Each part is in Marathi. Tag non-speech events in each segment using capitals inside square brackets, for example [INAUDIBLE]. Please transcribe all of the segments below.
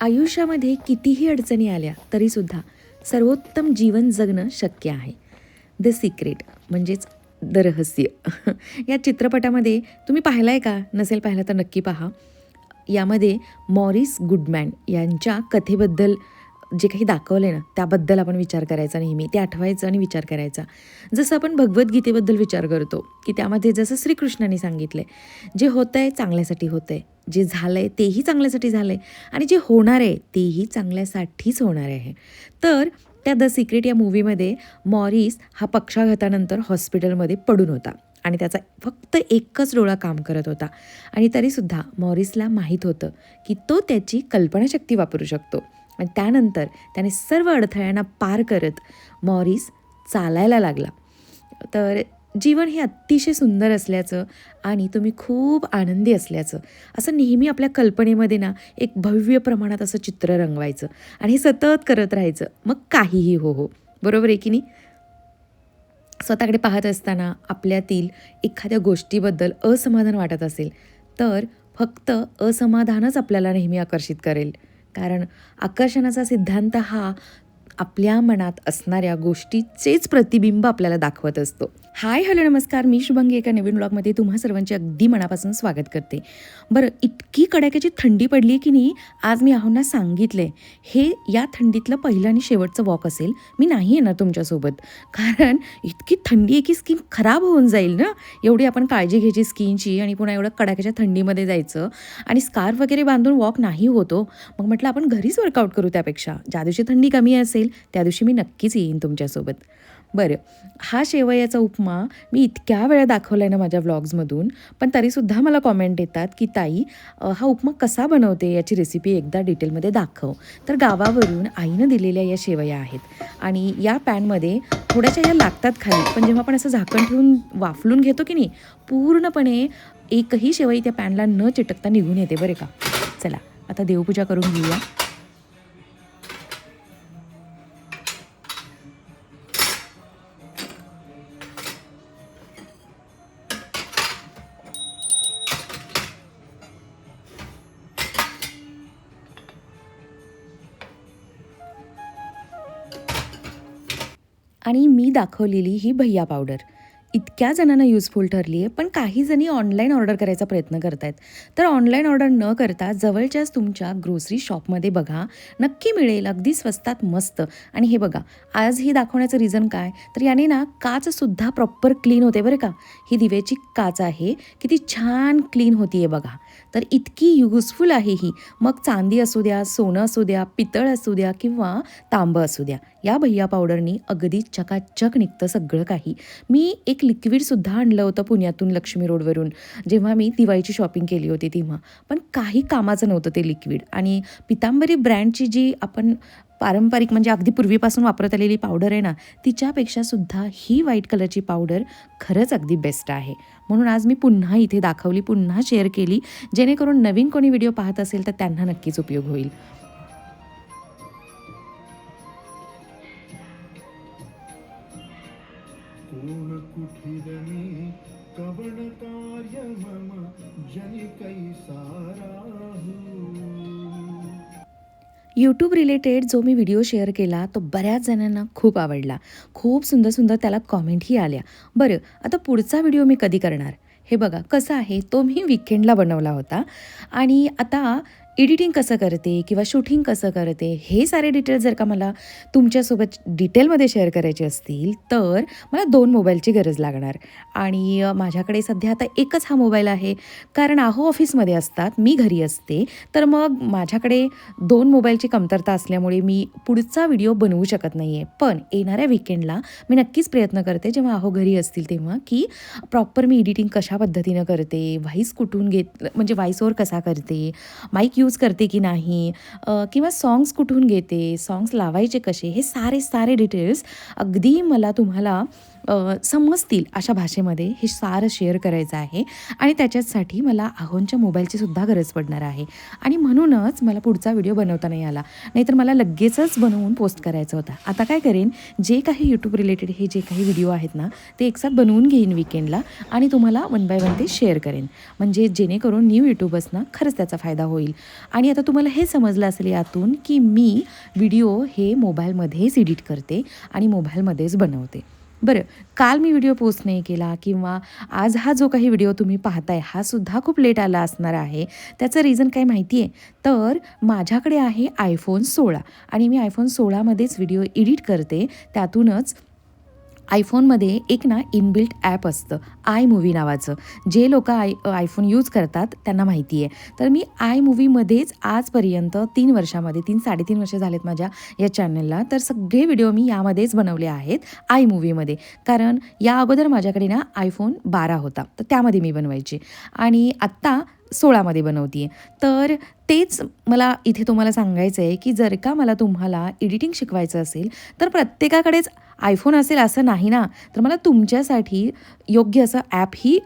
आयुष्यामध्ये कितीही अडचणी आल्या तरीसुद्धा सर्वोत्तम जीवन जगणं शक्य आहे. द सिक्रेट म्हणजेच द रहस्य. या चित्रपटामध्ये तुम्ही पाहिला आहे का? नसेल पाहिला तर नक्की पहा. यामध्ये मॉरिस गुडमॅन यांच्या कथेबद्दल जे काही दाखवलं आहे ना त्याबद्दल आपण विचार करायचा नेहमी. ते आठवायचं आणि विचार करायचा. जसं आपण भगवद्गीतेबद्दल विचार करतो की त्यामध्ये जसं श्रीकृष्णाने सांगितलं आहे जे होतं आहे चांगल्यासाठी होतं आहे जे झालं आहे तेही चांगल्यासाठी झालं आहे आणि जे होणार आहे तेही चांगल्यासाठीच होणार आहे. तर त्या द सिक्रेट या मूवीमध्ये मॉरिस हा पक्षाघातानंतर हॉस्पिटलमध्ये पडून होता. आणि त्याचा फक्त एकच डोळा काम करत होता. आणि तरीसुद्धा मॉरिसला माहीत होतं की तो त्याची कल्पनाशक्ती वापरू शकतो. आणि त्यानंतर त्याने सर्व अडथळ्यांना पार करत मॉरिस चालायला लागला. तर जीवन हे अतिशय सुंदर असल्याचं आणि तुम्ही खूप आनंदी असल्याचं असं नेहमी आपल्या कल्पनेमध्ये ना एक भव्य प्रमाणात असं चित्र रंगवायचं आणि हे सतत करत राहायचं मग काहीही हो हो. बरोबर आहे की नाही? स्वतःकडे पाहत असताना आपल्यातील एखाद्या गोष्टीबद्दल असमाधान वाटत असेल तर फक्त असमाधानच आपल्याला नेहमी आकर्षित करेल. कारण आकर्षणाचा सिद्धांत हा आपल्या मनात असणाऱ्या गोष्टीचेच प्रतिबिंब आपल्याला दाखवत असतो. हाय हॅलो नमस्कार. मी शुभंगी एका नवीन ब्लॉगमध्ये तुम्हा सर्वांचे अगदी मनापासून स्वागत करते. बरं इतकी कडाक्याची थंडी पडली आहे की नाही आज मी आहोंना आहे हे या थंडीतलं पहिलं आणि शेवटचं वॉक असेल मी नाही येणार तुमच्यासोबत. कारण इतकी थंडी आहे की स्किन खराब होऊन जाईल ना? एवढी आपण काळजी घ्यायची स्किनची आणि पुन्हा एवढं कडाक्याच्या थंडीमध्ये जायचं. आणि स्कार्फ वगैरे बांधून वॉक नाही होतो. मग म्हटलं आपण घरीच वर्कआउट करू त्यापेक्षा. ज्या दिवशी थंडी कमी असेल त्या दिवशी मी नक्कीच येईन तुमच्यासोबत. बरं. हा शेवयाचा उपमा मी इतक्या वेळा दाखवला आहे ना माझ्या व्लॉग्समधून पण तरीसुद्धा मला कॉमेंट येतात की ताई हा उपमा कसा बनवते याची रेसिपी एकदा डिटेलमध्ये दाखव. तर गावावरून आईनं दिलेल्या या शेवया आहेत आणि या पॅनमध्ये थोड्याशा या लागतात खाली पण जेव्हा आपण असं झाकण ठेवून वाफलून घेतो की नाही पूर्णपणे एकही शेवई त्या पॅनला न चिटकता निघून येते बरे का. चला आता देवपूजा करून घेऊया. मी दाखवलेली ही भैया पावडर इतक्या जणांना युजफुल ठरली आहे पण काही जणी ऑनलाईन ऑर्डर करायचा प्रयत्न करत आहेत तर ऑनलाईन ऑर्डर न करता जवळच्याच तुमच्या ग्रोसरी शॉपमध्ये बघा नक्की मिळेल अगदी स्वस्तात मस्त. आणि हे बघा आज ही दाखवण्याचं रिझन काय? तर याने ना काचसुद्धा प्रॉपर क्लीन होते बरं का. ही दिव्याची काच आहे किती छान क्लीन होती आहे बघा. तर इतकी युजफुल आहे ही. मग चांदी असू द्या सोनं असू द्या पितळ असू द्या किंवा तांबं असू द्या या भैया पावडरनी अगदी चकाचक निघतं सगळं काही. मी एक लिक्विडसुद्धा आणलं होतं पुण्यातून लक्ष्मी रोडवरून जेव्हा मी दिवाळीची शॉपिंग केली होती तेव्हा. पण काही कामाचं नव्हतं ते लिक्विड आणि पितांबरी ब्रँडची जी आपण पारंपरिक म्हणजे अगदी पूर्वीपासून वापरत आलेली पावडर आहे ना तिच्यापेक्षा सुद्धा ही व्हाईट कलरची पावडर खरंच अगदी बेस्ट आहे. म्हणून आज मी पुन्हा इथे दाखवली पुन्हा शेअर केली. जेणेकरून नवीन कोणी व्हिडिओ पाहत असेल तर त्यांना नक्कीच उपयोग होईल. कवन कार्य मम जनि कैसाराहू यूट्यूब रिलेटेड जो मी व्हिडिओ शेअर केला तो बऱ्याच जणांना खूप आवडला. खूप सुंदर सुंदर त्याला कॉमेंटही आल्या. बरं आता पुढचा व्हिडिओ मी कधी करणार? हे बघा कसं आहे? तो मी विकेंडला बनवला होता. आणि आता एडिटिंग कसं करते किंवा शूटिंग कसं करते हे सारे डिटेल्स जर का मला तुमच्यासोबत डिटेलमध्ये शेअर करायचे असतील तर मला दोन मोबाईलची गरज लागणार. आणि माझ्याकडे सध्या आता एकच हा मोबाईल आहे. कारण आहो ऑफिसमध्ये असतात मी घरी असते तर मग माझ्याकडे दोन मोबाईलची कमतरता असल्यामुळे मी पुढचा व्हिडिओ बनवू शकत नाही आहे पण येणाऱ्या विकेंडला मी नक्कीच प्रयत्न करते जेव्हा आहो घरी असतील तेव्हा की प्रॉपर मी एडिटिंग कशा पद्धतीनं करते व्हाईस कुठून घेत म्हणजे व्हाईसवर कसा करते माईक यूज करते की नाही? किंवा सॉन्ग्स कुठून घेते? सॉन्ग्स लावायचे कसे? हे सारे सारे डिटेल्स अगदी मला तुम्हाला समजतील अशा भाषेमध्ये हे सारं शेअर करायचं आहे. आणि त्याच्याचसाठी मला आहोंच्या मोबाईलची सुद्धा गरज पडणार आहे. आणि म्हणूनच मला पुढचा व्हिडिओ बनवता नाही आला. नाहीतर मला लगेचच बनवून पोस्ट करायचा होता. आता काय करेन जे काही यूट्यूब रिलेटेड हे जे काही व्हिडिओ आहेत ना ते एकसाथ बनवून घेईन विकेंडला आणि तुम्हाला वन बाय वन ते शेअर करेन. म्हणजे जेणेकरून न्यू यूट्यूबर्सना खरंच त्याचा फायदा होईल. आणि आता तुम्हाला हे समजलं असेल यातून की मी व्हिडिओ हे मोबाईलमध्येच एडिट करते आणि मोबाईलमध्येच बनवते. बरं काल मी व्हिडिओ पोस्ट नाही केला किंवा आज हा जो काही व्हिडिओ तुम्ही पाहताय हा सुद्धा खूप लेट आला असणार आहे. त्याचं रिझन काय माहिती आहे? तर माझ्याकडे आहे आयफोन सोळा आणि मी आयफोन सोळामध्येच व्हिडिओ एडिट करते. त्यातूनच आयफोनमध्ये एक ना इनबिल्ट ॲप असतं आय मूवी नावाचं. जे लोक आय आयफोन यूज करतात त्यांना माहिती आहे. तर मी आय मूवीमध्येच आजपर्यंत तीन वर्षामध्ये तीन साडेतीन वर्ष झालेत माझ्या या चॅनलला तर सगळे व्हिडिओ मी यामध्येच बनवले आहेत आय मूवीमध्ये कारण या अगोदर माझ्याकडे ना आयफोन बारा होता तर त्यामध्ये मी बनवायचे. आणि आत्ता सोळामध्ये बनवते तर तेच मला इथे तुम्हाला सांगायचं आहे की जर का मला तुम्हाला एडिटिंग शिकवायचं असेल तर प्रत्येकाकडेच आयफोन असेल असं नाही ना? तर मला तुमच्यासाठी योग्य असं ॲपही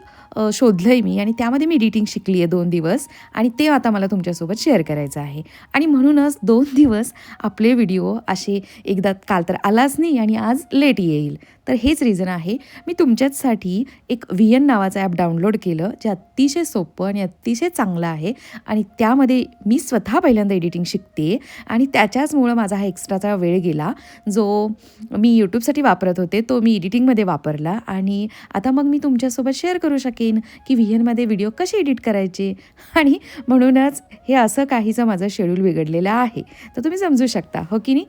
शोधलं आहे मी आणि त्यामध्ये मी एडिटिंग शिकली आहे दोन दिवस आणि ते आता मला तुमच्यासोबत शेअर करायचं आहे. आणि म्हणूनच दोन दिवस आपले व्हिडिओ असे एकदा काल तर आलाच नाही आणि आज लेट येईल. तर हेच रिझन आहे. मी तुमच्याचसाठी एक व्ही एन नावाचं ॲप डाउनलोड केलं जे अतिशय सोपं आणि अतिशय चांगलं आहे आणि त्यामध्ये मी स्वतः पहिल्यांदा एडिटिंग शिकते आणि त्याच्याचमुळं माझा हा एक्स्ट्राचा वेळ गेला. जो मी यूट्यूबसाठी वापरत होते तो मी एडिटिंगमध्ये वापरला आणि आता मग मी तुमच्यासोबत शेअर करू शकेन की व्ही एनमध्ये व्हिडिओ कसे एडिट करायचे? आणि म्हणूनच हे असं काहीचं माझं शेड्यूल बिघडलेलं आहे. तर तुम्ही समजू शकता हो की नाही?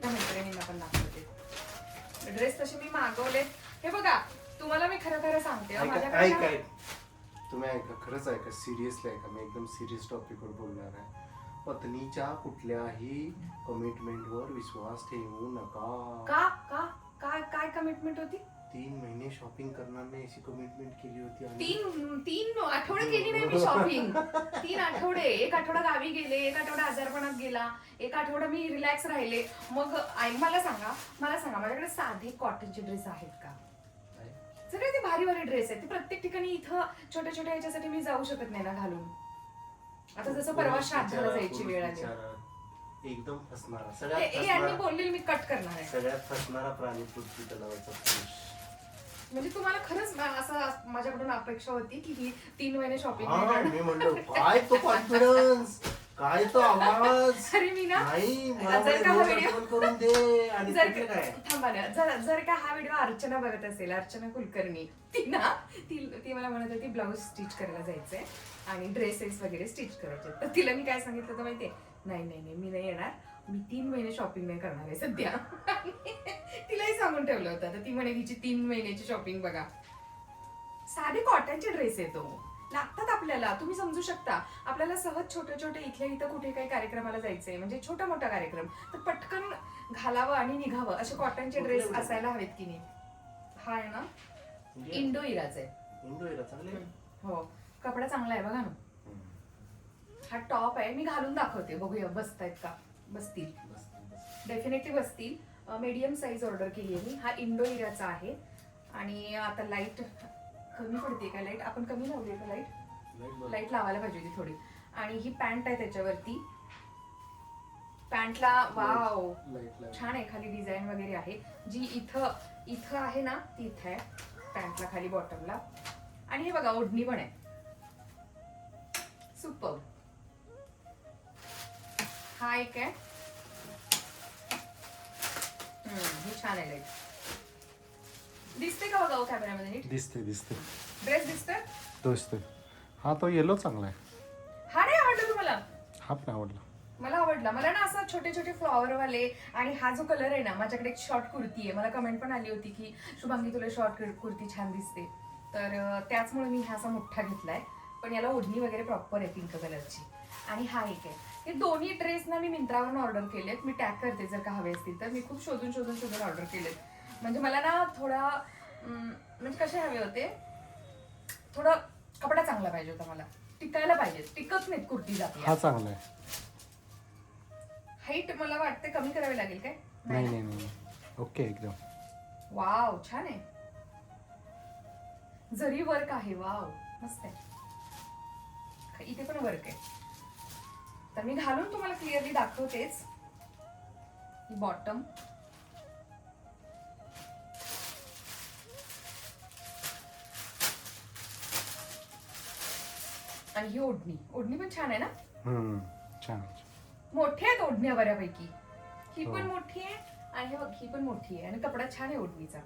ड्रेस तसे मी मागवले. हे बघा तुम्हाला मी खरं खरं सांगते माझ्याकडे तुम्ही ऐका खरंच ऐका सिरियसली ऐका. मी एकदम सिरियस टॉपिकवर बोलणार आहे. पत्नीच्या कुठल्याही कमिटमेंटवर विश्वास ठेवू नका. का? का? काय काय कमिटमेंट होती? तीन महिने शॉपिंग करणार नाही अशी कमिटमेंट केली होती तीन तीन आठवडे केली नाही मी शॉपिंग तीन आठवडे. एक आठवडा गावी गेले एक आठवडा आजारपणात गेला एक आठवडा मी रिलॅक्स राहिले. मग आई मला सांगा मला सांगा माझ्याकडे साधे कॉटनचे ड्रेस आहेत का? सगळे ते भारी भारी ड्रेस आहेत. ते प्रत्येक ठिकाणी इथं छोट्या छोट्या ह्याच्यासाठी मी जाऊ शकत नाही ना घालून. आता जसं परवा श्राद्धाला जायची वेळ आली. एकदम फसणारा. हे- सगळ्यात हे यांनी फसणारा बोललेली मी कट करणार आहे. सगळ्यात फसणारा प्राणी पृथ्वी तलावाचा पुरुष. म्हणजे तुम्हाला खरंच मा- असं माझ्याकडून अपेक्षा होती की ही तीन महिने शॉपिंग हा मी म्हणलो काय तो कॉन्फिडन्स [LAUGHS] काय तो आवाज? [LAUGHS] अरे मी ना नाही मला जर का हा म्हणे, व्हिडिओ- आठवण करून दे आणि जर काय? थांबा ना जर जर का हा व्हिडिओ अर्चना बघत असेल अर्चना कुलकर्णी ती ना ती ती मला म्हणत होती ब्लाऊज स्टिच करायला जायचंय आणि ड्रेसेस वगैरे स्टिच करायचे. तर तिला मी काय सांगितलं होतं माहितीये? नाही नाही नाही मी नाही येणार. मी तीन महिने शॉपिंग नाही करणार आहे सध्या. [LAUGHS] तिलाही सांगून ठेवलं होतं. तर ती म्हणे हिची तीन महिन्याची शॉपिंग बघा. साधे कॉटनचे ड्रेस येतो लागतात आपल्याला. तुम्ही समजू शकता. आपल्याला सहज छोटे छोटे इथल्या इथं कुठे काही कार्यक्रमाला जायचंय. म्हणजे छोटा मोठा कार्यक्रम. तर पटकन घालावं आणि निघावं असे कॉटनचे ड्रेस? असायला हवेत की नाही. हा आहे ना? इंडो इराचा. आहे. हो. कपडा चांगला आहे बघा ना. हा टॉप आहे. मी घालून दाखवते. बघूया. बसतायत का? बसतील. बस, बस. डेफिनेटली बसतील मीडियम साईज ऑर्डर केली आहे मी. हा इंडो इराचा आहे. आणि आता लाइट कमी पडते का लाइट? आपण कमी लावली का लाइट. लाइट लावायला पाहिजे होती थोडी. आणि ही पॅन्ट आहे त्याच्यावरती. पॅन्टला वाव. छान आहे खाली डिझाईन वगैरे आहे. जी इथं इथं आहे ना ती इथं आहे पॅन्टला खाली बॉटमला. आणि हे बघा ओढणी पण आहे. सुपर. हा एक आहे. हम्म, ही छान आहे लाइट. दिसते का बघा कॅमेऱ्यामध्ये नीट? दिसते दिसते. ड्रेस दिसतोय? दिसते हा तो येलो चांगला आहे. हा नाही आवडला तुम्हाला? हा पण आवडला. मला आवडला. मला ना असं छोटे छोटे फ्लॉवर वाले आणि हा जो कलर आहे ना माझ्याकडे एक शॉर्ट कुर्ती आहे. मला कमेंट पण आली होती की शुभांगी तुला शॉर्ट कुर्ती छान दिसते. तर अं, त्याचमुळे मी हा असा मोठा घेतलाय. पण याला ओढणी वगैरे प्रॉपर आहे पिंक कलरची आणि हा एक आहे. हे दोन्ही ड्रेस ना मी मिंत्रावरून ऑर्डर केलेत. मी टॅग करते जर का हवे असतील तर. मी खूप शोधून शोधून शोधून ऑर्डर केलेत. म्हणजे मला ना थोडा म्हणजे कसे हवे होते? थोडं कपडा चांगला पाहिजे होता मला. टिकायला पाहिजे. टिकत नाहीत कुर्ती हा चांगला आहे. हाईट मला वाटते कमी करावी लागेल काय? नाही नाही. नाही ओके एकदम. वाव छान आहे. जरी वर्क आहे वाव मस्त आहे. इथे पण वर्क आहे. तर मी घालून तुम्हाला क्लिअरली दाखवतेच. बॉटम आणि ही ओढणी. ओढणी पण छान आहे ना? हम्म, छान मोठ्या आहेत ओढण्या बऱ्यापैकी. ही हो. पण मोठी आहे आणि हे बघ ही पण मोठी आहे आणि कपडा छान आहे ओढणीचा.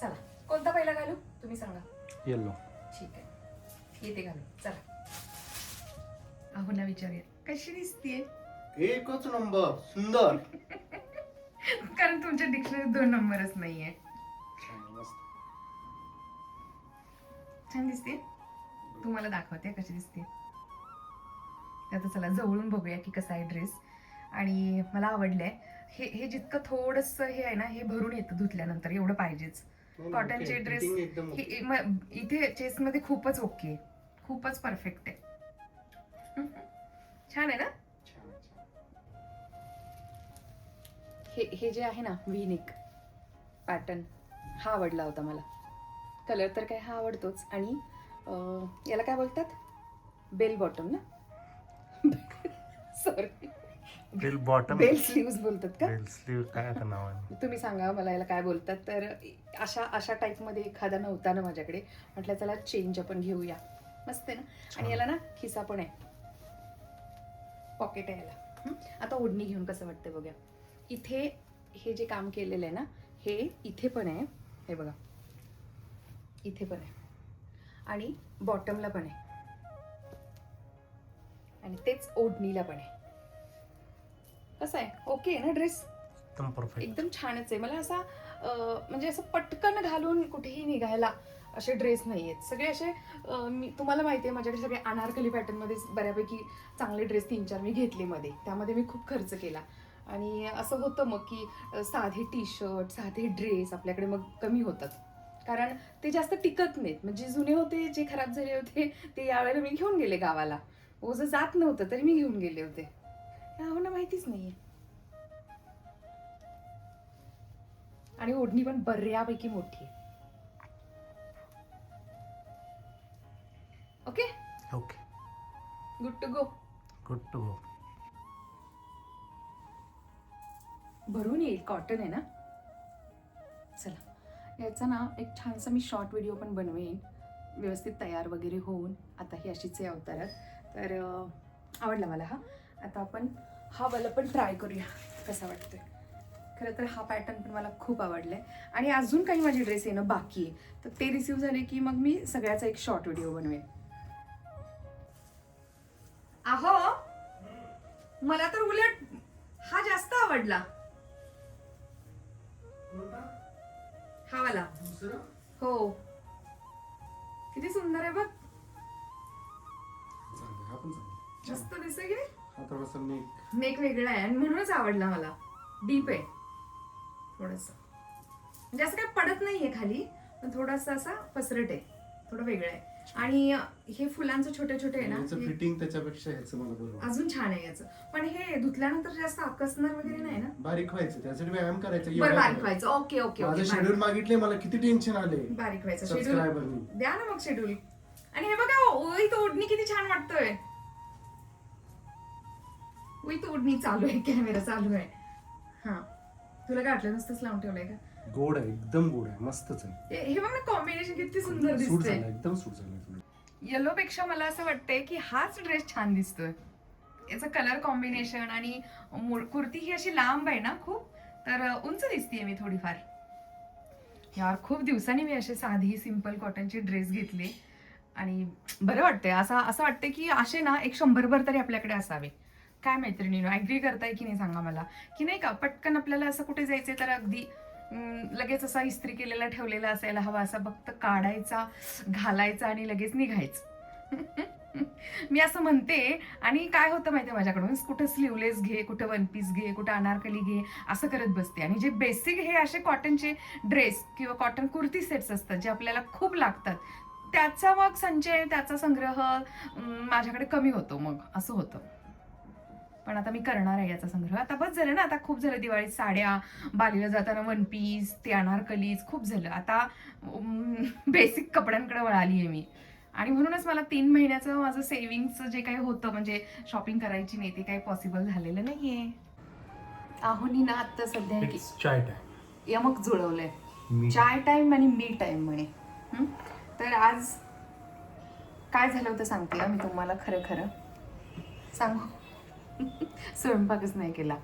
चला कोणता पहिला घालू? तुम्ही सांगा. येलो ठीक आहे. येते घालू. चला. अहो ना विचारूया. कशी दिसतीये? एकच नंबर सुंदर. [LAUGHS] कारण तुमच्या डिक्शनरीत दोन नंबरच नाहीये. छान दिसते. तुम्हाला दाखवते कशी दिसते. आता चला जवळून बघूया की कसा आहे ड्रेस आणि मला आवडलंय. हे हे जितकं थोडस हे आहे ना हे भरून येतं धुतल्यानंतर एवढं पाहिजेच. नाही, कॉटनचे ड्रेस. हे- इथे चेस्टमध्ये खूपच ओके. खूपच परफेक्ट आहे. [LAUGHS] छान आहे ना. हे हे जे आहे ना व्हीनेक पॅटर्न हा आवडला होता मला. कलर तर काय हा आवडतोच. आणि याला काय बोलतात? बेल बॉटम ना? [LAUGHS] Sorry bill bottom? Bell sleeves बोलतात का? बेल स्लीव काय आता नाव आहे? तुम्ही सांगा मला याला काय बोलतात. तर अशा अशा टाईपमध्ये एखादा नव्हता ना माझ्याकडे. म्हटलं चला चेंज आपण घेऊया. मस्त आहे ना? आणि. याला ना खिसा पण आहे. पॉकेट आहे याला? आता ओढणी घेऊन कसं वाटतं बघा इथे हे जे काम केलेलं आहे ना हे इथे पण आहे. हे बघा. इथे पण आहे. आणि बॉटमला पण आहे. आणि तेच ओढणीला पण आहे. कसं आहे? ओके ना ड्रेस एकदम परफेक्ट एकदम छानच आहे. मला असा म्हणजे असं पटकन घालून कुठेही निघायला असे ड्रेस नाही आहेत सगळे असे मी तुम्हाला माहिती आहे माझ्याकडे सगळे अनारकली पॅटर्नमध्ये बऱ्यापैकी चांगले ड्रेस तीन चार मी घेतले मध्ये. त्यामध्ये मी खूप खर्च केला. आणि असं होतं मग की साधे टी शर्ट साधे ड्रेस आपल्याकडे मग कमी होतात. कारण ते जास्त टिकत नाहीत. म्हणजे जुने होते जे खराब झाले होते ते यावेळेला मी घेऊन गेले गावाला. ओझं जात नव्हतं तरी मी घेऊन गेले होते. ना माहितीच नाहीये. आणि ओढणी पण बऱ्यापैकी मोठी आहे. Okay? Okay. Good to go good to go भरून येईल कॉटन आहे ना? चला. याचा ना एक छानसा मी शॉर्ट व्हिडिओ पण बनवेन. व्यवस्थित तयार वगैरे होऊन. आता ही अशीच आहे अवतारात तर आवडला मला हा. आता आपण हा वाला पण ट्राय करूया. कसा वाटतोय? खरं तर हा पॅटर्न पण मला खूप आवडला आहे आणि अजून काही माझे ड्रेस येणं बाकी आहे. तर ते रिसीव झाले की मग मी सगळ्याचा एक शॉर्ट व्हिडिओ बनवेन. अहो मला तर उलट हा जास्त आवडला. हा वाला हो. किती सुंदर आहे बघ. मस्त दिसते की? नेक वेगळा आहे आणि म्हणूनच आवडला मला. डीप आहे. थोडस. म्हणजे असं काही पडत नाहीये खाली पण थोडस असा पसरट आहे. थोडं वेगळं आहे. आणि हे फुलांचं छोटे छोटे आहे ना याचं हे फिटिंग त्याच्यापेक्षा ह्याचं मला बरं वाटलं. अजून छान आहे याचं. पण हे धुतल्यानंतर जास्त आकसणार वगैरे नाही ना? बारीक व्हायचं त्यासाठी व्यायाम करायचा बरं बारीक. व्हायचं. ओके ओके माझं ओके शेड्यूल बारीक- मागितले मला किती टेन्शन आले बारीक व्हायचं. शेड्यूल द्या ना मग शेड्यूल आणि हे बघा ओळीत ओढणी किती छान वाटतोय. ओळीत ओढणी चालू आहे कॅमेरा चालू आहे. हा. तुला काय वाटलं नुसतंच लावून ठेवलंय का? गोड आहे एकदम गोड आहे मस्तच आहे. हे हे बघ ना कॉम्बिनेशन किती सुंदर सूट दिसतंय. झालं एकदम सूट झालं येलो पेक्षा मला असं वाटतंय की हाच ड्रेस छान दिसतोय. याचं कलर कॉम्बिनेशन आणि मो- कुर्ती ही अशी लांब आहे ना खूप तर अं, उंच दिसतीये मी थोडीफार. यार खूप दिवसांनी मी असे साधी सिंपल कॉटनचे ड्रेस घेतले. आणि बरं वाटतंय असं असं वाटतंय की असे ना एक शंभरभर तरी आपल्याकडे असावे. काय मैत्रिणीनो ऍग्री करताय की नाही सांगा मला? की नाही का पटकन आपल्याला असं कुठे जायचंय तर अगदी लगेच असा इस्त्री केलेला ठेवलेला असायला हवा असा फक्त काढायचा घालायचा आणि लगेच निघायचं. [LAUGHS] मी असं म्हणते आणि काय होतं माहितीये माझ्याकडून? कुठं स्लीवलेस घे कुठं वन पीस घे कुठं अनारकली घे असं करत बसते. आणि जे बेसिक हे असे कॉटनचे ड्रेस किंवा कॉटन कुर्ती सेट्स असतात जे आपल्याला खूप लागतात त्याचा मग संचय त्याचा संग्रह माझ्याकडे कमी होतो मग असं होतं. पण आता मी करणार आहे याचा संग्रह. आता बस झालं ना आता खूप झालं दिवाळीत साड्या बालीला जाताना वन पीस ते अनारकलीज खूप झालं. आता बेसिक कपड्यांकडे वळाली आहे मी. आणि म्हणूनच मला तीन महिन्याचं माझं सेव्हिंगचं जे काही होतं म्हणजे शॉपिंग करायची नाही ते काही पॉसिबल झालेलं नाहीये. आहोनी ना आत्ता सध्या चाय टाइम यमक जुळवलंय. मी चाय टाइम आणि मी टाइम म्हणे. हं? तर आज काय झालं होतं सांगते हा मी तुम्हाला खरं खरं? सांगू. स्वयंपाकच नाही केला.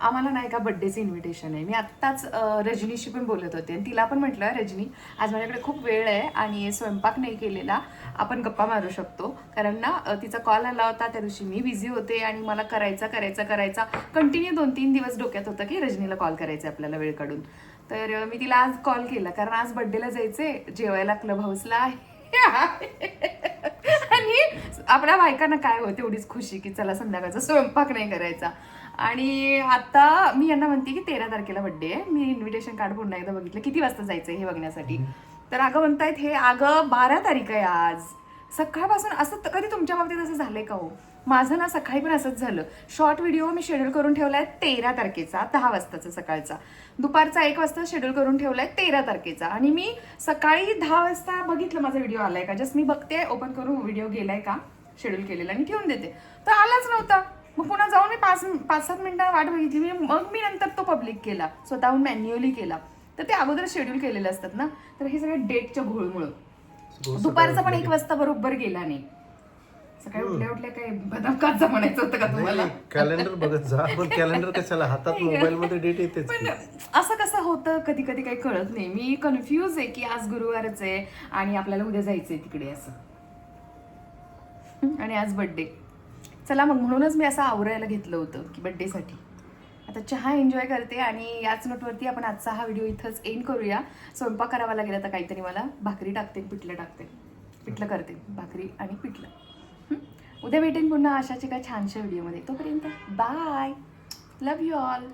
आम्हाला नाही का बड्डेचं इन्व्हिटेशन आहे. मी आत्ताच रजनीशी पण बोलत होते. आणि तिला पण म्हटलं रजनी आज माझ्याकडे खूप वेळ आहे आणि स्वयंपाक नाही केलेला. आपण गप्पा मारू शकतो. कारण ना तिचा कॉल आला होता त्या दिवशी. मी बिझी होते आणि मला करायचा करायचा करायचा. कंटिन्यू दोन तीन दिवस डोक्यात होतं की रजनीला कॉल करायचा आहे आपल्याला वेळ काढून. तर मी तिला आज कॉल केला. कारण आज बड्डेला जायचंय. जेवायला क्लब हाऊसला आहे. [LAUGHS] आपल्या बायकांना काय होते एवढीच खुशी की चला संध्याकाळचा स्वयंपाक नाही करायचा. आणि आता मी यांना म्हणते की तेरा तारखेला बड्डे आहे. मी इन्व्हिटेशन कार्ड पुन्हा एकदा बघितलं. किती वाजता जायचं हे बघण्यासाठी? तर अगं म्हणतायत हे अगं बारा तारीख आहे आज. सकाळपासून असं कधी तुमच्या बाबतीत असं झालंय का हो? माझं ना सकाळी पण असंच झालं. शॉर्ट व्हिडिओ मी शेड्यूल करून ठेवलाय तेरा तारखेचा दहा वाजताचा सकाळचा. दुपारचा एक वाजता शेड्यूल करून ठेवलाय तेरा तारखेचा. आणि मी सकाळी दहा वाजता बघितलं माझा व्हिडिओ आलाय का? जस्ट मी बघते ओपन करून व्हिडिओ गेलाय का? शेड्यूल केलेला आणि ठेवून देते. तर आलाच नव्हता. मग पुन्हा जाऊन मी पाच पाच सात मिनिटं वाट बघितली. मी मग मी नंतर तो पब्लिक केला. स्वतःहून मॅन्युअली केला. तर ते अगोदर शेड्यूल केलेले असतात ना? तर हे सगळं डेटच्या घोळमुळं. दुपारचा पण एक वाजता बरोबर गेला नाही. सकाळी उठल्या उठल्या काय बदाम काचा म्हणायचं होतं का तुम्हाला? कॅलेंडर बघत जा. पण कॅलेंडर कशाला? हातात मोबाईल मध्ये डेट पण की. असं कसं होतं? कधी कधी काही कळत नाही. मी कन्फ्यूज आहे की आज गुरुवारच आहे आणि आपल्याला उद्या जायचंय तिकडे असं. आणि आज बड्डे चला मग म्हणूनच मी असं आवरायला घेतलं होतं की बड्डेसाठी आता चहा एन्जॉय करते आणि याच नोटवरती आपण आजचा हा व्हिडिओ इथंच एंड करूया. स्वयंपाक करावा लागेल आता काहीतरी मला. भाकरी टाकते पिठलं टाकते. पिठलं करते भाकरी आणि पिठलं. उद्या भेटेन पुन्हा अशाच एका छानशा व्हिडिओमध्ये तोपर्यंत बाय लव यू ऑल